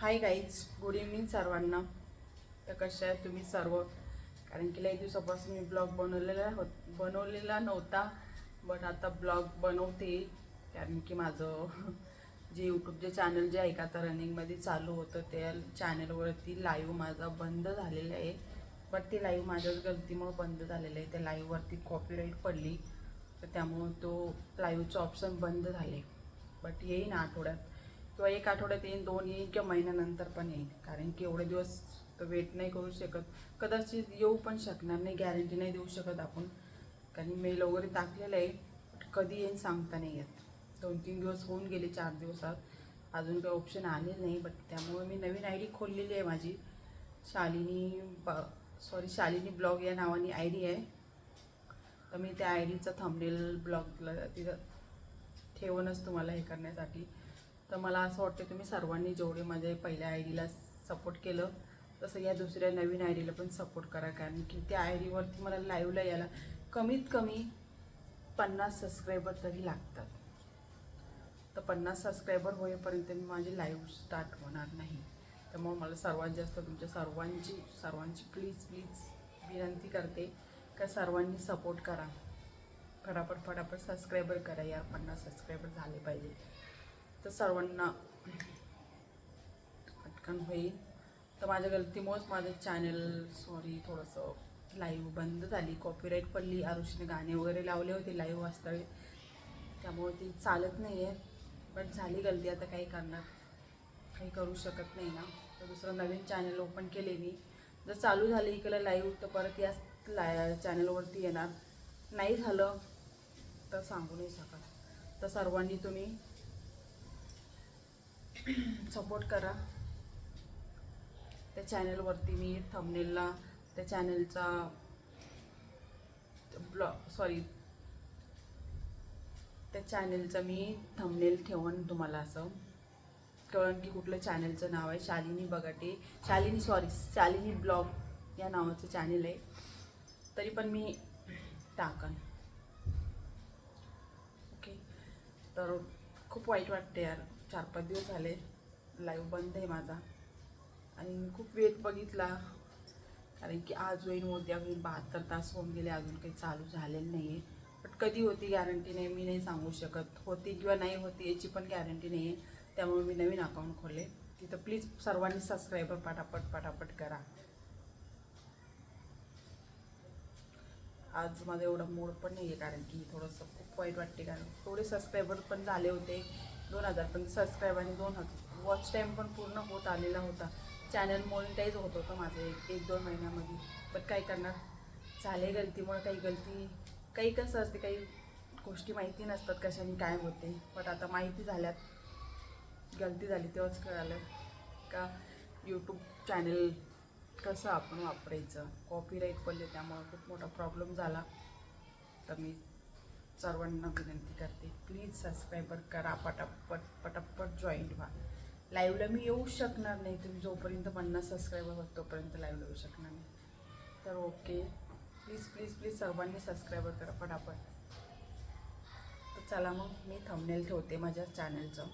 Hi guys good evening सर्वांना. तर कशा आहे तुम्ही सर्व? कारण की लई दिवसापासून मी ब्लॉग बनवलेला होत बनवलेला नव्हता बट आता ब्लॉग बनवते. कारण की माझं जे यूट्यूबचे चॅनल जे आहे का आता रनिंगमध्ये चालू होतं त्या चॅनलवरती लाईव्ह माझा बंद झालेला आहे. बट ती लाईव्ह माझ्याच गलतीमुळे बंद झालेलं आहे. त्या लाईव्हवरती कॉपीराईट पडली. तर त्यामुळं तो लाईव्हचं ऑप्शन बंद झाले बट येईन आठवड्यात. किंवा एक आठवड्यात येईन दोन येईन किंवा महिन्यानंतर पण येईन. कारण की एवढे दिवस तो वेट नाही करू शकत. कदाचित येऊ पण शकणार नाही गॅरंटी नाही देऊ शकत आपण. कारण मेल वगैरे टाकलेलं आहे कधी येईन सांगता नाही येत. दोन तीन दिवस होऊन गेले चार दिवसात. अजून काही ऑप्शन आलेलं नाही बट त्यामुळे मी नवीन आय डी खोललेली आहे माझी. शालिनी ब सॉरी शालिनी ब्लॉग या नावाने आय डी आहे. तर मी त्या आय डीचा थंबनेल ब्लॉगला तिथं ठेवूनच तुम्हाला हे करण्यासाठी तर मला असं वाटतं तुम्ही सर्वांनी जेवढे माझ्या पहिल्या आय डीला सपोर्ट केलं तसं या दुसऱ्या नवीन आय डीला पण सपोर्ट करा. कारण की त्या आय डीवरती मला लाईव्हला यायला कमीत कमी पन्नास सबस्क्रायबर तरी लागतात. तर पन्नास सबस्क्रायबर होईपर्यंत मी माझी लाईव्ह स्टार्ट होणार नाही. त्यामुळे मला सर्वात जास्त तुमच्या सर्वांची सर्वांची प्लीज प्लीज विनंती करते का सर्वांनी सपोर्ट करा. फटाफट फटाफट सबस्क्रायबर करा. यार पन्नास सबस्क्रायबर झाले पाहिजे. तर सर्वांना पटकन होईल. तर माझ्या गलतीमुळेच माझं चॅनल सॉरी थोडंसं लाईव्ह बंद झाली. कॉपीराईट पडली. आरुषीने गाणे वगैरे लावले होते लाईव्ह वाजतावे त्यामुळे ती चालत नाही आहे बट झाली गलती. आता काही करणार काही करू शकत नाही ना. तर दुसरं नवीन चॅनल ओपन केले मी. जर चालू झाले इकडे लाईव्ह तर परत याच ला चॅनलवरती येणार. नाही झालं तर सांगू नाही शकत. तर सर्वांनी तुम्ही सपोर्ट करा. त्या चॅनलवरती मी थंबनेलला त्या चॅनलचा ब्लॉ सॉरी त्या चॅनलचं मी थंबनेल ठेवून तुम्हाला असं. कळण की कुठलं चॅनलचं नाव आहे शालिनी बगाटे. शालिनी सॉरी शालिनी ब्लॉग या नावाचं चॅनल आहे. तरी पण मी टाकन. ओके? तर खूप वाईट वाटते यार. चार पाच दिवस झाले. लाईव्ह बंद आहे माझा. आणि खूप वेट बघितला. कारण की आज होईन उद्या होईन बहात्तर तास होऊन गेले. अजून काही चालू झालेलं नाही आहे बट कधी होती गॅरंटी नाही मी नाही सांगू शकत. होती किंवा नाही होती याची पण गॅरंटी नाही आहे त्यामुळे मी नवीन अकाउंट खोलले. तिथं प्लीज सर्वांनी सबस्क्रायबर पटापट पटापट करा. आज माझा एवढा मूड पण नाही आहे कारण की थोडंसं खूप वाईट वाटते कारण थोडे सबस्क्रायबर पण झाले होते दोन हजार पण सबस्क्राईब आणि दोन हजार. वॉच टाईम पण पूर्ण होत आलेला होता. चॅनल मॉनिटाईज होत होतं माझं एक एक दोन महिन्यामध्ये. पण काय करणार? झाले गलतीमुळे काही गलती काही कसं असते काही गोष्टी माहिती नसतात कशाने काय होते. बट आता माहिती झाल्यात. गलती झाली तेव्हाच कळालं का यूट्यूब चॅनल कसं आपण वापरायचं? कॉपीराईट पडले त्यामुळे खूप मोठा प्रॉब्लेम झाला. तर मी सर्वांना विनंती करते प्लीज सबस्क्रायबर करा पटापट पटापट जॉईंट व्हा. लाईव्हला मी येऊ शकणार नाही तुम्ही जोपर्यंत पन्नास सबस्क्रायबर होत तोपर्यंत लाईव्हला येऊ शकणार नाही. तर ओके प्लीज प्लीज प्लीज सर्वांनी सबस्क्रायबर करा पटापट. तर चला मग मी थंबनेल ठेवते माझ्या चॅनलचं